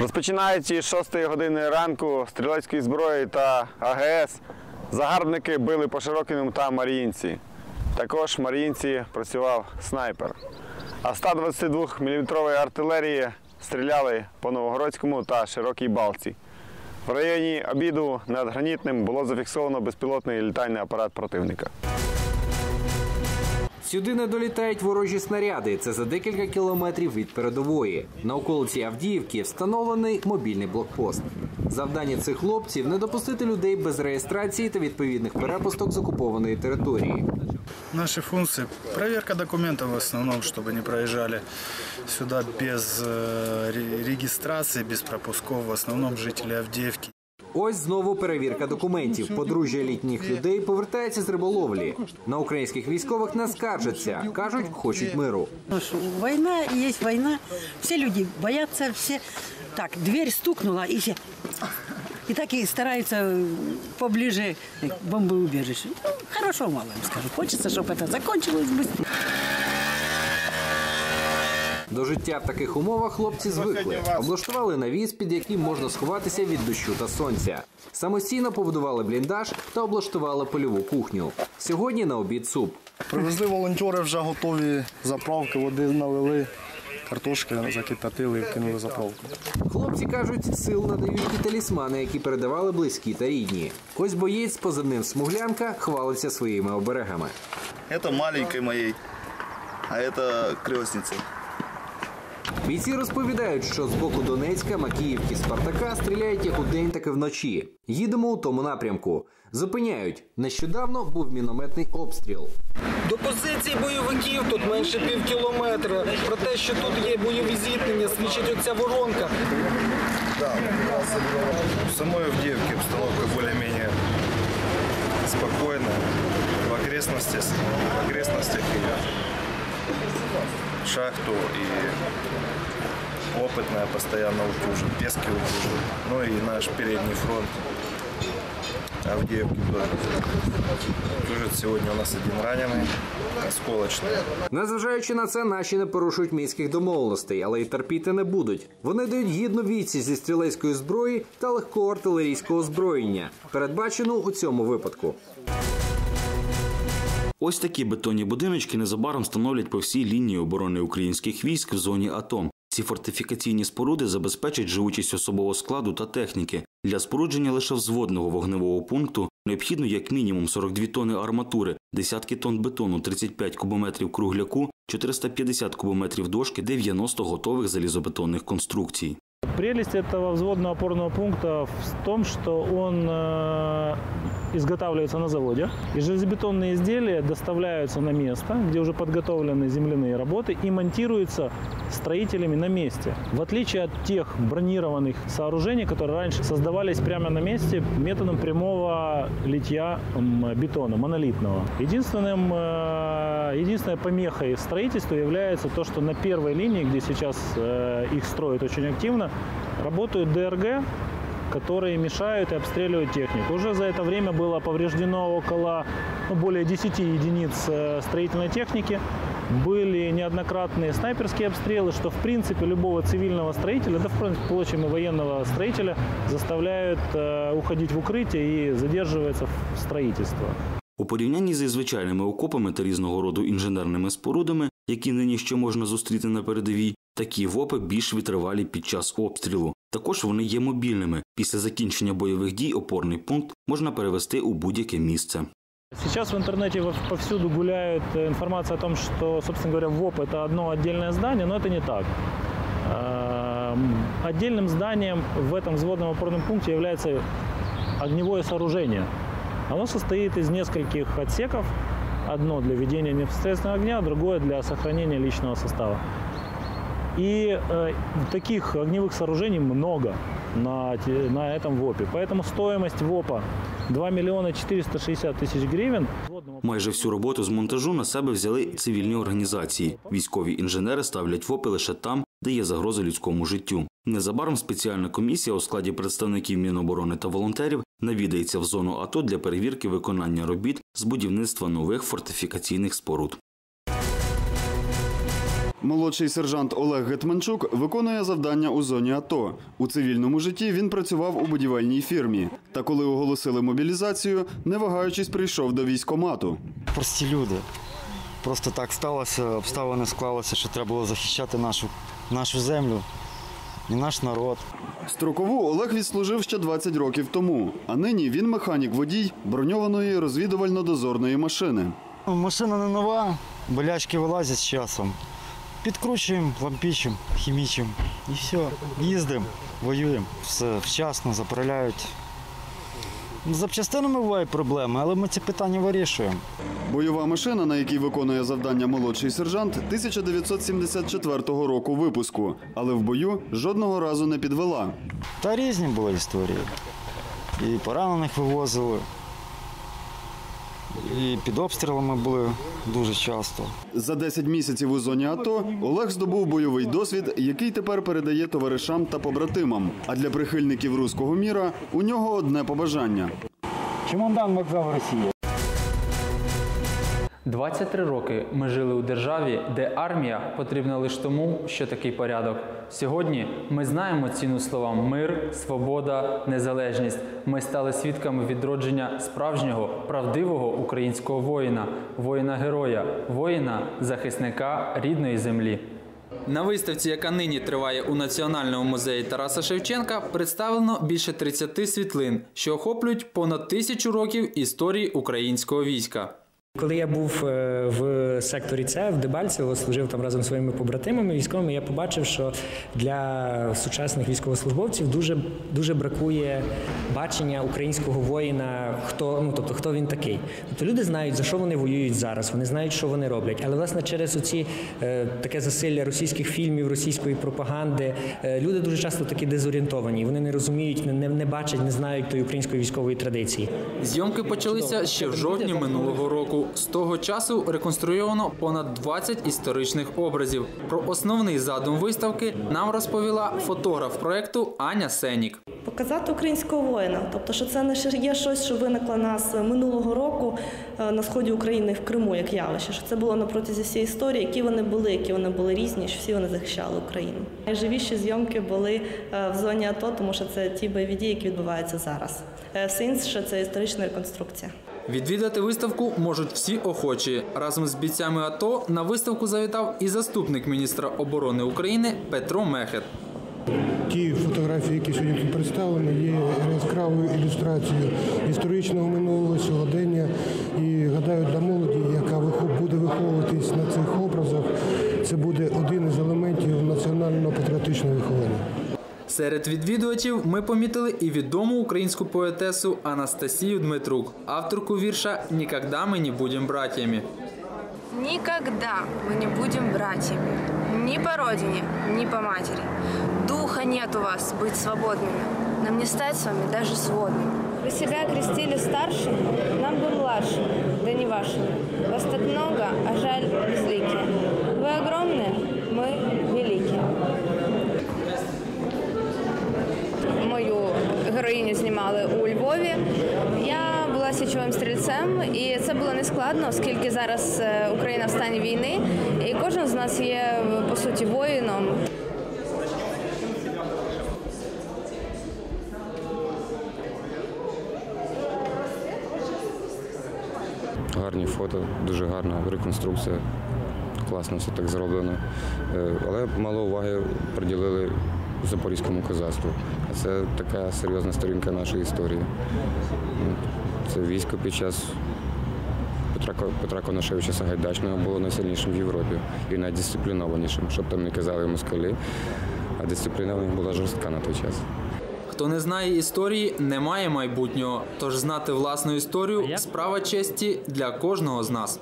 Розпочинаючи з 6 години ранку стрілецької зброї та АГС, загарбники били по Широкіному та Маріїнці. Також в Маріїнці працював снайпер. А 122 мм артилерії стріляли по Новогородському та Широкій Балці. В районі обіду над гранітним було зафіксовано безпілотний літальний апарат противника. Сюди не долітають ворожі снаряди. Це за декілька кілометрів від передової. На околиці Авдіївки встановлений мобільний блокпост. Завдання цих хлопців не допустити людей без реєстрації та відповідних перепусток з окупованої території. Наши функции – проверка документов в основном, чтобы не проезжали сюда без э, ре- регистрации, без пропусков, в основном жители Авдеевки. Ось знову перевірка документів. Подружжя літніх людей повертається з риболовлі. На українських військових не скаржаться. кажуть, хочуть миру. Потому что война и есть война. Все люди боятся, все... Так, дверь стукнула, и все... И так и стараются э, поближе к бомбоубежищу. Ну, хорошо, мало им скажу. Хочется, чтобы это закончилось быстрее. До життя в таких умовах хлопці звикли. Облаштували навіс, під яким можна сховатися від дощу та сонця. Самостійно побудували бліндаж та облаштували польову кухню. Сьогодні на обід суп. Привезли волонтери вже готові заправки, води налили, картошки закипятили і вкинули заправку. Хлопці кажуть, сил надають і талісмани, які передавали близькі та рідні. Ось боєць з позивним смуглянка хвалиться своїми оберегами. Это маленькой моей, а это крестница. Бійці розповідають, що з боку Донецька, Макіївки, Спартака стріляють як удень, так і вночі. Їдемо у тому напрямку. Зупиняють. Нещодавно був мінометний обстріл. До позицій бойовиків тут менше пів кілометра. Про те, що тут є бойові зіткнення, свідчить оця воронка. В самой Авдеевке обстановка более-менее спокойная. В окрестностях, в окрестностях и шахту и опытная постоянно утюжит, пески утюжит. Ну и наш передний фронт Авдеевки тоже утюжит. Сегодня у нас один раненый, осколочный. Незважаючи на це, наші не порушують мінських домовленостей, але й терпіти не будуть. Вони дають гідну відсіч зі стрілецької зброї та легкого артилерійського озброєння, передбачену у цьому випадку. Ось такі бетонні будиночки незабаром становлять по всій лінії оборони українських військ в зоні АТО. Ці фортифікаційні споруди забезпечать живучість особового складу та техніки. Для спорудження лише взводного вогневого пункту необхідно як мінімум 42 тонни арматури, десятки тонн бетону, 35 кубометрів кругляку, 450 кубометрів дошки, 90 готових залізобетонних конструкцій. Прелесть этого взводного опорного пункта в том, что он э, изготавливается на заводе, и железобетонные изделия доставляются на место, где уже подготовлены земляные работы и монтируются строителями на месте. В отличие от тех бронированных сооружений, которые раньше создавались прямо на месте методом прямого литья бетона, монолитного. Единственным, э, единственной помехой строительства является то, что на первой линии, где сейчас э, их строят очень активно, работают ДРГ, которые мешают и обстреливают технику. Уже за это время было повреждено около ну, более 10 единиц э, строительной техники. Были неоднократные снайперские обстрелы, что в принципе любого цивильного строителя, да впрочем и военного строителя, заставляют э, уходить в укрытие и задерживается в строительство. У порівнянні зі звичайними окопами та різного роду інженерними спорудами, які нині ще можна зустріти на передовій, такі ВОПи більш витривалі під час обстрілу. Також вони є мобільними. Після закінчення бойових дій опорний пункт можна перевести у будь-яке місце. Сейчас в интернете во- повсюду гуляет э, информация о том, что, собственно говоря, ВОП это одно отдельное здание, но это не так. Эм, Отдельным зданием в этом взводном опорном пункте является огневое сооружение. Оно состоит из нескольких отсеков. Одно для ведения непосредственного огня, другое для сохранения личного состава. И э, таких огневых сооружений много на, те- на этом ВОПе. Поэтому стоимость ВОПа 2 миллиона 460 тысяч гривен. Майже всю роботу з монтажу на себе взяли цивільні організації. Військові інженери ставлять ВОПи лише там, де є загроза людському життю. Незабаром спеціальна комісія у складі представників Міноборони та волонтерів навідається в зону АТО для перевірки виконання робіт з будівництва нових фортифікаційних споруд. Молодший сержант Олег Гетманчук виконує завдання у зоні АТО. У цивільному житті він працював у будівельній фірмі. Та коли оголосили мобілізацію, не вагаючись, прийшов до військомату. прості люди. Просто так сталося, обставини склалися, що треба було захищати нашу, нашу землю і наш народ. Строкову Олег відслужив ще 20 років тому, а нині він механік-водій броньованої розвідувально-дозорної машини. Машина не нова, болячки вилазять з часом. Підкручуємо, лампічимо, хімічимо і все. Їздимо, воюємо. Все вчасно, заправляють. З запчастинами бувають проблеми, але ми ці питання вирішуємо. Бойова машина, на якій виконує завдання молодший сержант, 1974 року випуску, але в бою жодного разу не підвела. Та різні були історії. І поранених вивозили, і під обстрілами були дуже часто. За 10 місяців у зоні АТО Олег здобув бойовий досвід, який тепер передає товаришам та побратимам. А для прихильників руського міра у нього одне побажання. Чемодан вокзал Росії. 23 роки ми жили у державі, де армія потрібна лише тому, що такий порядок. Сьогодні ми знаємо ціну словам мир, свобода, незалежність. Ми стали свідками відродження справжнього, правдивого українського воїна, воїна-героя, воїна-захисника рідної землі. На виставці, яка нині триває у Національному музеї Тараса Шевченка, представлено більше 30 світлин, що охоплюють понад тисячу років історії українського війська. Коли я був е, в секторі С в Дебальцево, служив там разом зі своїми побратимами військовими, я побачив, що для сучасних військовослужбовців дуже дуже бракує бачення українського воїна, хто ну тобто хто він такий. Тобто люди знають за що вони воюють зараз, вони знають, що вони роблять. Але власне через оці е, таке засилля російських фільмів, російської пропаганди, е, люди дуже часто такі дезорієнтовані. Вони не розуміють, не, не бачать, не знають тої української військової традиції. Зйомки почалися ще в жовтні минулого року. З того часу реконструйовано понад 20 історичних образів. Про основний задум виставки нам розповіла фотограф проекту Аня Сенік. Показати українського воїна, тобто, що це не є щось, що виникло нас минулого року е, на сході України в Криму як явище. Що це було на протязі всієї історії, які вони були, які вони були різні, що всі вони захищали Україну. Найживіші зйомки були е, в зоні АТО, тому що це ті бойові дії, які відбуваються зараз. Е, Все інше це історична реконструкція. Відвідати виставку можуть всі охочі. Разом з бійцями АТО на виставку завітав і заступник міністра оборони України Петро Мехет. Ті фотографії, які сьогодні тут представлені, є яскравою ілюстрацією історичного минулого сьогодення. І гадаю, для молоді, яка буде виховуватись на цих образах, це буде один із елементів національного патріотичного виховання. Серед відвідувачів ми помітили і відому українську поетесу Анастасію Дмитрук, авторку вірша «Нікогда ми не будем братьями». Никогда мы не будем братьями. Ни по родине, ни по матери. Духа нет у вас быть свободными. Нам не стать с вами даже сводными. Вы себя крестили старшим, нам бы младшим, да не вашими. Вас так много, а жаль безликие. Вы огромные, мы великие. Героїню знімали у Львові. Я була січовим стрільцем, і це було нескладно, оскільки зараз е, Україна в стані війни, і кожен з нас є по суті воїном. Гарні фото, дуже гарна реконструкція. Класно все так зроблено. Е, Але мало уваги приділили запорізькому козацтву. А це така серйозна сторінка нашої історії. Ну, Це військо під час Петра, Петра Конашевича Сагайдачного було найсильнішим в Європі і найдисциплінованішим, щоб там не казали москалі, а них була жорстка на той час. Хто не знає історії, не має майбутнього. Тож знати власну історію справа честі для кожного з нас.